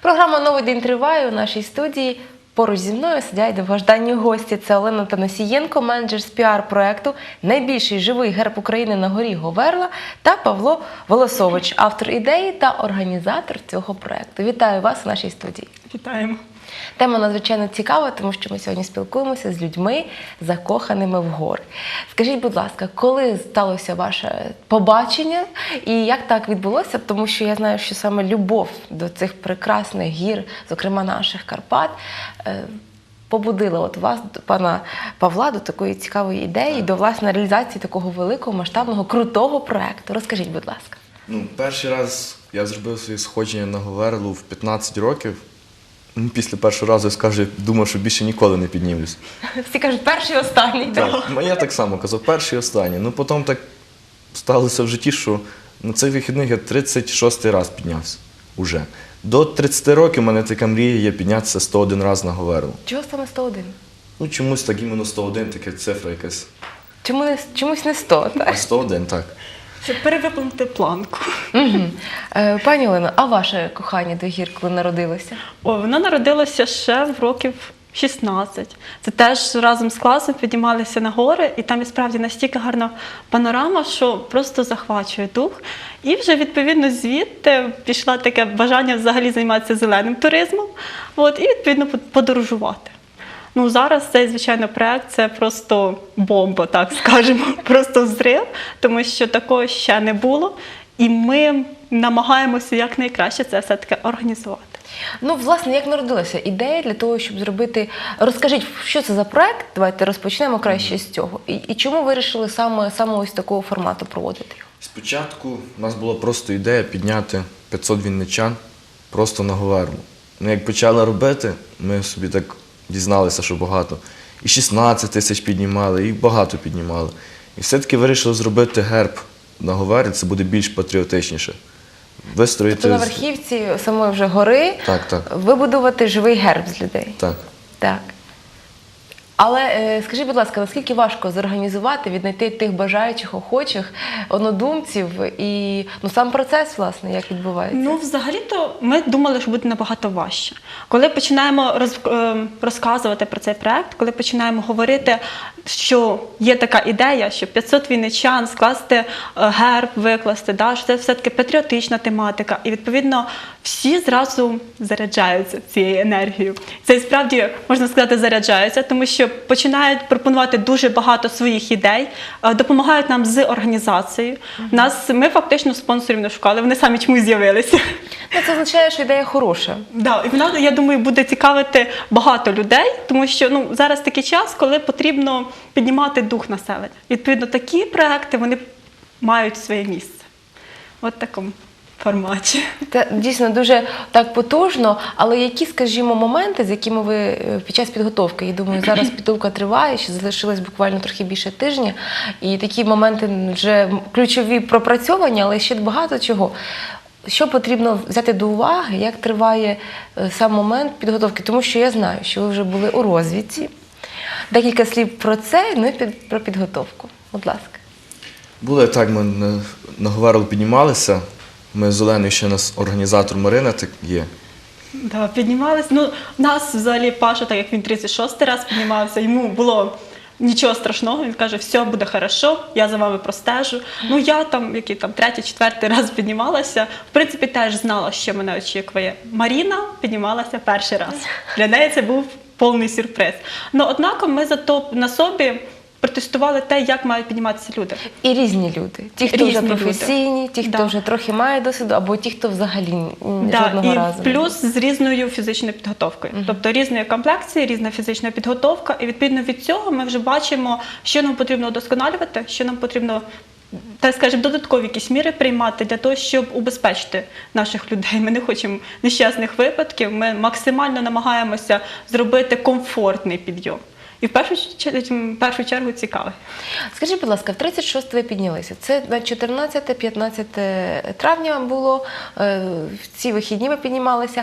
Програма Новий день триває у нашій студії. Поруч зі мною сидять довгожданні гості. Це Олена Таносієнко, менеджер з піар-проекту Найбільший живий герб України на горі Говерла та Павло Волосович, автор ідеї та організатор цього проекту. Вітаю вас у нашій студії. Вітаємо. Тема надзвичайно цікава, тому що ми сьогодні спілкуємося з людьми, закоханими в гори. Скажіть, будь ласка, коли сталося ваше побачення і як так відбулося? Тому що я знаю, що саме любов до цих прекрасних гір, зокрема наших Карпат, е, побудила от вас, пана Павла, до такої цікавої ідеї, до власне реалізації такого великого масштабного крутого проекту. Розкажіть, будь ласка. Ну, перший раз я зробив своє сходження на Говерлу в 15 років. Ну, Після першого разу я скажу, думав, що більше ніколи не піднімлюсь. Всі кажуть, перший і останній. Так, ну, я так само казав, перший і останній. Ну потім так сталося в житті, що на цих вихідних я 36 раз піднявся уже. До 30 років у мене така мрія є піднятися 101 раз на Говерлу. Чого саме 101? Ну чомусь так іменно 101, така цифра якась. Чому не, чомусь не 100, так? А 101, так. Щоб перевиповнити планку. Угу. Е, пані Олено, а ваше кохання до гір, коли народилося? О, вона народилася ще в років 16. Це теж разом з класом піднімалися на гори, і там і справді настільки гарна панорама, що просто захвачує дух. І вже відповідно звідти пішло таке бажання взагалі займатися зеленим туризмом, от, і відповідно подорожувати. Ну зараз цей звичайно проект це просто бомба, так скажемо, просто взрив, тому що такого ще не було. І ми намагаємося якнайкраще це все таки організувати. Ну, власне, як народилася ідея для того, щоб зробити. Розкажіть, що це за проект? Давайте розпочнемо краще з цього. І, і чому вирішили саме, саме ось такого формату проводити? Спочатку у нас була просто ідея підняти 500 вінничан просто на Говерлу. Ну, як почали робити, ми собі так дізналися, що багато. І 16 тисяч піднімали, і багато піднімали. І все-таки вирішили зробити герб на Говерлі, це буде більш патріотичніше. Вистроїти. Тобто на верхівці самої вже гори Так, так, вибудувати живий герб з людей. так. Так. Але е, скажіть, будь ласка, наскільки важко зорганізувати, віднайти тих бажаючих, охочих, однодумців і ну сам процес, власне, як відбувається? Ну, взагалі-то ми думали, що буде набагато важче. Коли починаємо роз, е, розказувати про цей проект, коли починаємо говорити, що є така ідея, що 500 вінничан скласти е, герб, викласти, да, що це все-таки патріотична тематика, і відповідно всі зразу заряджаються цією енергією. Це і справді можна сказати заряджаються, тому що починають пропонувати дуже багато своїх ідей, е, допомагають нам з організацією. Нас ми фактично спонсорів не шукали, вони самі чомусь з'явилися. Ну, це означає, що ідея хороша. Да, і вона, я думаю, буде цікавити багато людей, тому що ну зараз такий час, коли потрібно піднімати дух населення. Відповідно, такі проекти вони мають своє місце. От такому форматі. Це дійсно дуже так потужно, але які, скажімо, моменти, з якими ви е, під час підготовки, я думаю, зараз підготовка триває, ще залишилось буквально трохи більше тижня, і такі моменти вже ключові пропрацьовані, але ще багато чого. Що потрібно взяти до уваги, як триває е, сам момент підготовки? Тому що я знаю, що ви вже були у розвідці. Декілька слів про це, ну і під, про підготовку. Будь ласка. Було так, ми на, на Говерлу піднімалися. Ми з Оленою ще нас організатор Марина так є. Да, піднімались. Ну, нас взагалі Паша, так як він 36 раз піднімався, йому було нічого страшного. Він каже, все буде хорошо, я за вами простежу. Ну я там, який там третій, четвертий раз піднімалася. В принципі, теж знала, що мене очікує. Маріна піднімалася перший раз. Для неї це був повний сюрприз. Ну, однак ми зато на собі протестували те, як мають підніматися люди. І різні люди. Ті, хто вже Різні люди. професійні, ті, хто Да. вже трохи має досвіду, або ті, хто взагалі Да, жодного і разу. плюс з різною фізичною підготовкою, тобто різної комплекції, різна фізична підготовка. І відповідно від цього ми вже бачимо, що нам потрібно удосконалювати, що нам потрібно. Так скажемо, додаткові якісь міри приймати для того, щоб убезпечити наших людей. Ми не хочемо нещасних випадків. Ми максимально намагаємося зробити комфортний підйом. І в першу, в першу чергу цікавий. Скажіть, будь ласка, в 36 ви піднялися. Це на 14-15 травня було. е, В ці вихідні ви піднімалися.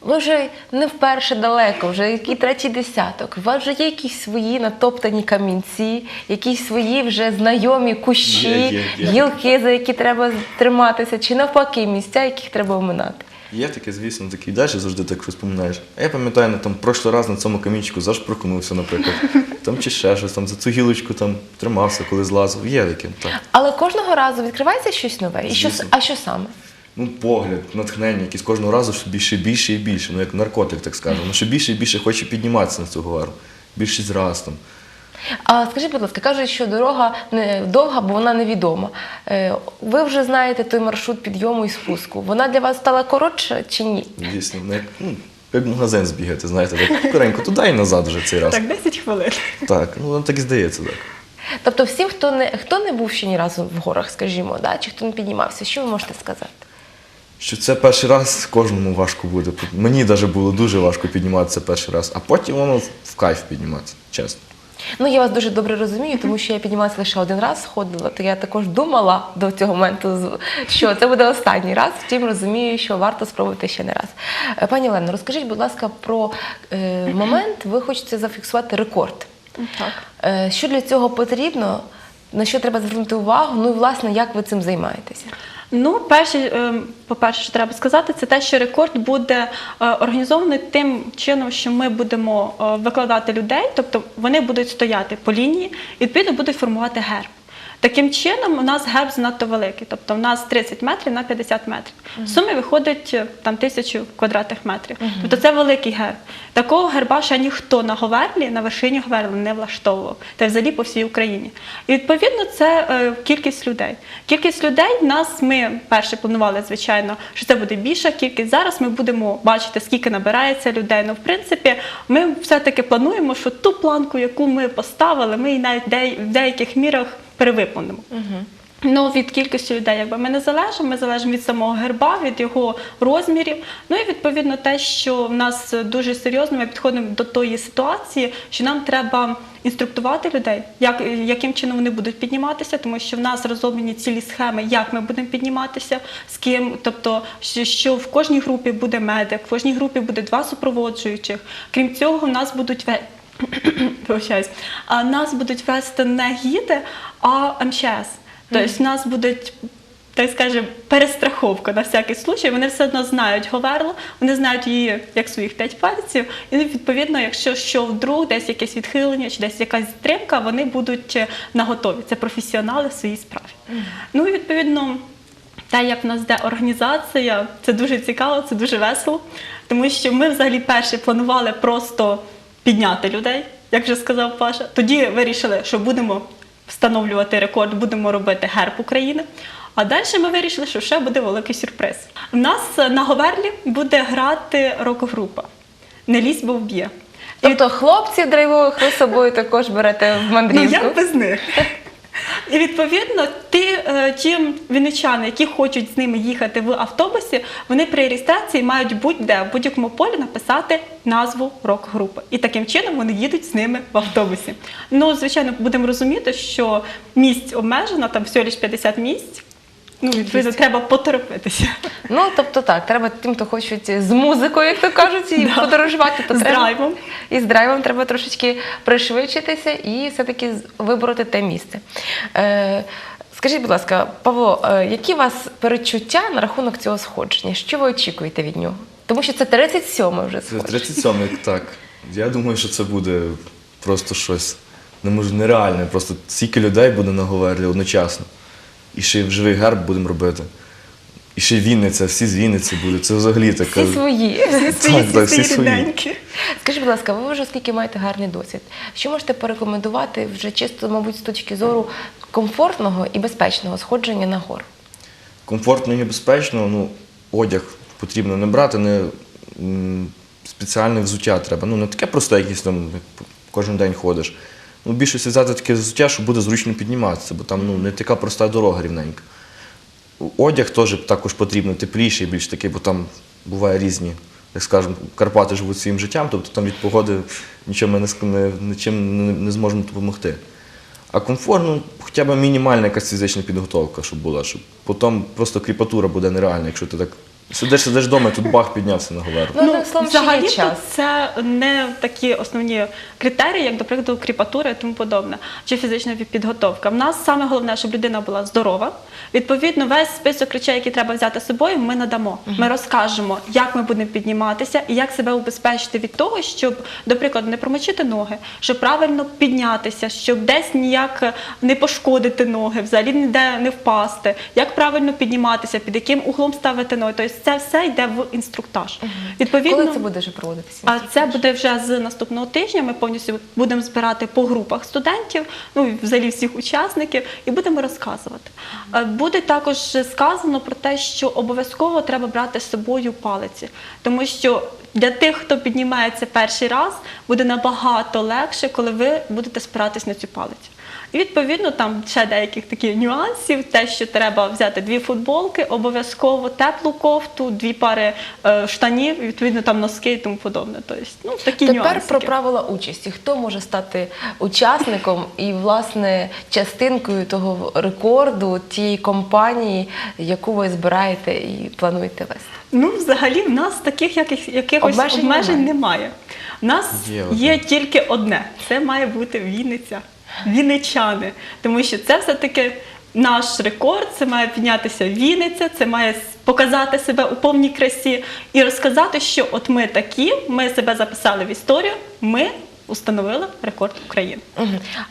Ви вже не вперше далеко, вже який третій десяток. У вас вже є якісь свої натоптані камінці, якісь свої вже знайомі кущі, Є, є, є. гілки, за які треба триматися, чи навпаки, місця, яких треба оминати. Є таке, звісно, такий далі завжди так щось пам'ятаєш. А я пам'ятаю, на там прошлий раз на цьому камінчику зашпрокнувся, наприклад. Там чи ще щось, там за цю гілочку там тримався, коли злазив. Є таке, так. Але кожного разу відкривається щось нове. І що, Звісно. а що саме? Ну, погляд, натхнення, якісь кожного разу все більше і більше і більше. Ну, як наркотик, так скажемо. Ну, що більше і більше хоче підніматися на цю гору. Більше зраз там. А скажіть, будь ласка, кажуть, що дорога не довга, бо вона невідома. Е, Ви вже знаєте той маршрут підйому і спуску. Вона для вас стала коротша чи ні? Дійсно, ну, як, ну, як в магазин збігати, знаєте, так скоренько туди і назад вже цей раз. Так, 10 хвилин. Так, ну воно так і здається, так. Тобто, всім, хто не хто не був ще ні разу в горах, скажімо, да, чи хто не піднімався, що ви можете сказати? Що це перший раз кожному важко буде. Мені навіть було дуже важко підніматися перший раз, а потім воно в кайф підніматися, чесно. Ну, я вас дуже добре розумію, тому що я піднімалася лише один раз, сходила, то я також думала до цього моменту, що це буде останній раз. Втім, розумію, що варто спробувати ще не раз. Е, Пані Олено, розкажіть, будь ласка, про е, момент, ви хочете зафіксувати рекорд. Так. Е, Що для цього потрібно? На що треба звернути увагу? Ну і власне, як ви цим займаєтеся? Ну, перше, ем, по-перше, що треба сказати, це те, що рекорд буде е, організований тим чином, що ми будемо е, викладати людей, тобто вони будуть стояти по лінії і відповідно будуть формувати герб. Таким чином, у нас герб занадто великий, тобто у нас 30 метрів на 50 метрів. В сумі виходить е, там тисячу квадратних метрів. Тобто це великий герб. Такого герба ще ніхто на Говерлі, на вершині Говерлі не влаштовував, та взагалі по всій Україні. І відповідно це е, кількість людей. Кількість людей в нас ми перше планували, звичайно, що це буде більша кількість. Зараз ми будемо бачити, скільки набирається людей. Ну, в принципі, ми все-таки плануємо, що ту планку, яку ми поставили, ми і навіть в деяких мірах перевиповнимо. Ну, від кількості людей, якби ми не залежимо, ми залежимо від самого герба, від його розмірів. Ну і відповідно те, що в нас дуже серйозно ми підходимо до тої ситуації, що нам треба інструктувати людей, як, яким чином вони будуть підніматися, тому що в нас розроблені цілі схеми, як ми будемо підніматися, з ким, тобто що, що в кожній групі буде медик, в кожній групі буде два супроводжуючих. Крім цього, в нас будуть А нас будуть вести не гіди, а МЧС. Тобто нас будуть. Так скажемо, перестраховка на всякий случай. Вони все одно знають Говерлу, вони знають її як своїх п'ять пальців. І відповідно, якщо що вдруг десь якесь відхилення чи десь якась затримка, вони будуть е, наготові. Це професіонали в своїй справі. Ну і відповідно, те, як в нас йде організація, це дуже цікаво, це дуже весело, тому що ми взагалі перше планували просто підняти людей, як вже сказав Паша. Тоді вирішили, що будемо встановлювати рекорд, будемо робити герб України. А далі ми вирішили, що ще буде великий сюрприз. У нас на Говерлі буде грати рок-група. Не лізь, бо вб'є. Тобто хлопців драйвових ви собою також берете в Ну, я без них? І відповідно, ті, е, ті вінничани, які хочуть з ними їхати в автобусі, вони при реєстрації мають будь-де в будь-якому полі написати назву рок-групи. І таким чином вони їдуть з ними в автобусі. Ну, звичайно, будемо розуміти, що місць обмежено, там всього лише 50 місць. Ну, відповідно, треба поторопитися. Ну, тобто так, треба тим, хто хочуть з музикою, як то кажуть, і Да. подорожувати, то З треба драйвом. і з драйвом треба трошечки пришвидшитися і все-таки вибороти те місце. Е, скажіть, будь ласка, Павло, е, які у вас перечуття на рахунок цього сходження? Що ви очікуєте від нього? Тому що це 37 вже Це 37-й, так. Я думаю, що це буде просто щось не може, нереальне. Просто стільки людей буде на Говерлі одночасно. І ще й в живий герб будемо робити. І ще й Вінниця, всі з Вінниці будуть. Це взагалі таке. Всі свої. Всі свої, Так, всі свої рідненькі. Скажіть, будь ласка, ви вже скільки маєте гарний досвід? Що можете порекомендувати вже чисто, мабуть, з точки зору комфортного і безпечного сходження на гору? Комфортно і безпечно, ну, одяг потрібно не брати, не м, спеціальне взуття треба. Ну, не таке просто якесь там, як кожен день ходиш. Ну, в більшості взяти таке взуття, що буде зручно підніматися, бо там ну, не така проста дорога рівненька. Одяг теж також потрібно тепліший, більш такий, бо там буває різні, як скажемо, Карпати живуть своїм життям, тобто там від погоди нічим ми не, не, нічим не, не зможемо допомогти. А комфорт, ну, хоча б мінімальна якась фізична підготовка, щоб була, щоб потім просто кріпатура буде нереальна, якщо ти так Сидиш, сидиш вдома, і тут бах піднявся на говерлу. Ну, одним словом, є взагалі час. це не такі основні критерії, як, до прикладу, кріпатура і тому подобне, чи фізична підготовка. В нас саме головне, щоб людина була здорова. Відповідно, весь список речей, які треба взяти з собою, ми надамо. Ми розкажемо, як ми будемо підніматися і як себе убезпечити від того, щоб, до прикладу, не промочити ноги, щоб правильно піднятися, щоб десь ніяк не пошкодити ноги, взагалі ніде не впасти, як правильно підніматися, під яким углом ставити ноги. Тобто це все йде в інструктаж. Відповідно, Коли це буде вже проводитися? а це буде вже з наступного тижня. Ми повністю будемо збирати по групах студентів, ну взагалі всіх учасників, і будемо розказувати. Е, Буде також сказано про те, що обов'язково треба брати з собою палиці, тому що для тих, хто піднімається перший раз, буде набагато легше, коли ви будете спиратись на цю палицю. І відповідно там ще деяких таких нюансів, те, що треба взяти дві футболки, обов'язково теплу кофту, дві пари е, штанів, і, відповідно там носки і тому подобне. Тобто, ну такі Тепер нюанси. про правила участі. Хто може стати учасником і, власне, частинкою того рекорду тієї компанії, яку ви збираєте і плануєте вести? Ну, взагалі, в нас таких яких, якихось Обмежень обмежень, немає. немає. У нас Є є, тільки одне: це має бути Вінниця, Вінничани. Тому що це все-таки наш рекорд, це має піднятися Вінниця, це має показати себе у повній красі і розказати, що от ми такі, ми себе записали в історію, ми установили рекорд України.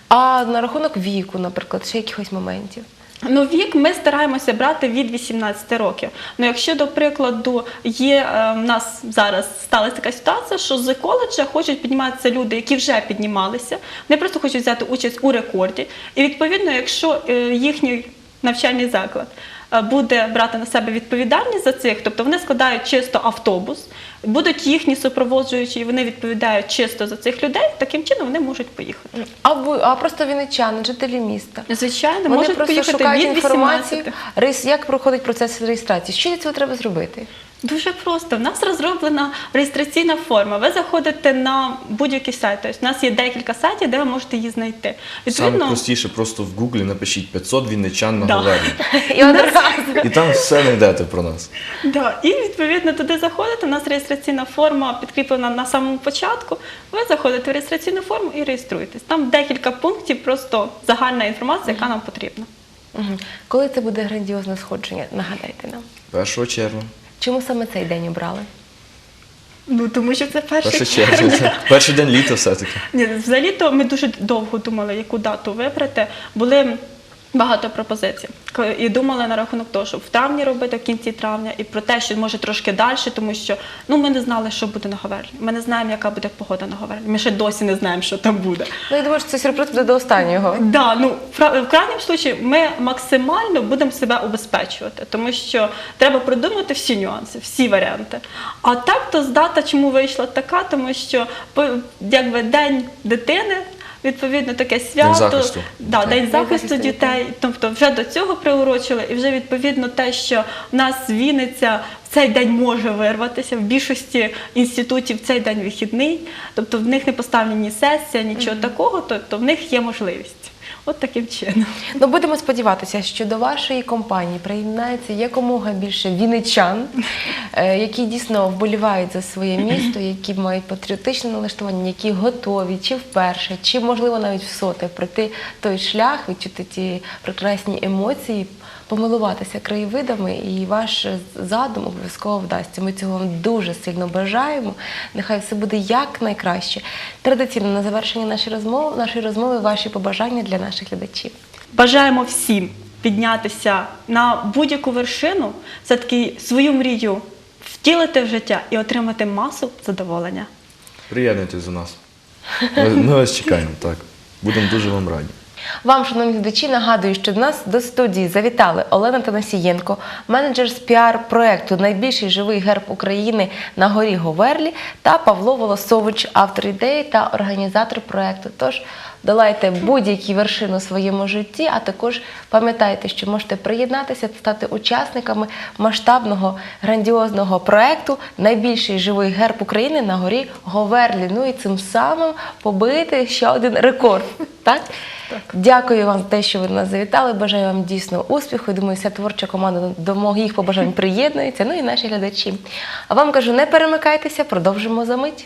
А на рахунок віку, наприклад, ще якихось моментів. Ну, вік ми стараємося брати від 18 років. Ну, якщо, до прикладу, є е, в нас зараз сталася така ситуація, що з коледжа хочуть підніматися люди, які вже піднімалися, вони просто хочуть взяти участь у рекорді. І відповідно, якщо е, їхній навчальний заклад буде брати на себе відповідальність за цих, тобто вони складають чисто автобус, будуть їхні супроводжуючі, і вони відповідають чисто за цих людей, таким чином вони можуть поїхати. А ви, а просто вінничани, жителі міста. Звичайно, Вони можуть просто поїхати шукають від інформацію. 18. Реєс- Як проходить процес реєстрації? Що для цього треба зробити? Дуже просто. В нас розроблена реєстраційна форма. Ви заходите на будь-який сайт. Тобто, у нас є декілька сайтів, де ви можете її знайти. Саме простіше просто в гуглі напишіть 500 вінничан на Да. говерлі. І одразу. І там все знайдете про нас. Да. І відповідно туди заходите. У нас реєстраційна форма підкріплена на самому початку. Ви заходите в реєстраційну форму і реєструєтесь. Там декілька пунктів, просто загальна інформація, яка нам потрібна. Мгм. Коли це буде грандіозне сходження? Нагадайте нам. 1 червня. Чому саме цей день обрали? Ну тому що це перший 1 червня. Це Перший день літа все-таки. Ні, взагалі то ми дуже довго думали, яку дату вибрати. Були багато пропозицій. І думали на рахунок того, щоб в травні робити, в кінці травня, і про те, що може трошки далі, тому що ну ми не знали, що буде на Говерлі. Ми не знаємо, яка буде погода на Говерлі. Ми ще досі не знаємо, що там буде. Ну, я думаю, що це сюрприз буде до останнього. Да, ну в крайньому случаї ми максимально будемо себе убезпечувати, тому що треба продумати всі нюанси, всі варіанти. А так то з дата чому вийшла така, тому що якби день дитини. Відповідно, таке свято, захисту да, день захисту дітей. Тобто вже до цього приурочили, і вже відповідно те, що в нас Вінниця в цей день може вирватися. В більшості інститутів цей день вихідний, тобто в них не поставлені ні сесія, нічого такого, тобто в них є можливість. От таким чином. Ну, будемо сподіватися, що до вашої компанії приєднається якомога більше вінничан, е, які дійсно вболівають за своє місто, які мають патріотичне налаштування, які готові чи вперше, чи можливо навіть в соте пройти той шлях, відчути ті прекрасні емоції, помилуватися краєвидами, і ваш задум обов'язково вдасться. Ми цього вам дуже сильно бажаємо. Нехай все буде якнайкраще. Традиційно на завершення нашої розмови, нашої розмови ваші побажання для наших глядачів. Бажаємо всім піднятися на будь-яку вершину, все-таки свою мрію втілити в життя і отримати масу задоволення. Приєднуйтесь до нас. Ми, ми вас чекаємо, так. Будемо дуже вам раді. Вам, шановні глядачі, нагадую, що до нас до студії завітали Олена Танасієнко, менеджер з піар проекту Найбільший живий герб України на горі Говерлі та Павло Волосович, автор ідеї та організатор проекту. Тож долайте будь-які вершини у своєму житті, а також пам'ятайте, що можете приєднатися, та стати учасниками масштабного грандіозного проекту Найбільший живий герб України на горі Говерлі. Ну і цим самим побити ще один рекорд. Так? Дякую вам за те, що ви нас завітали. Бажаю вам дійсно успіху. Думаю, вся творча команда до моїх побажань приєднується. Ну і наші глядачі. А вам кажу, не перемикайтеся, продовжимо за мить.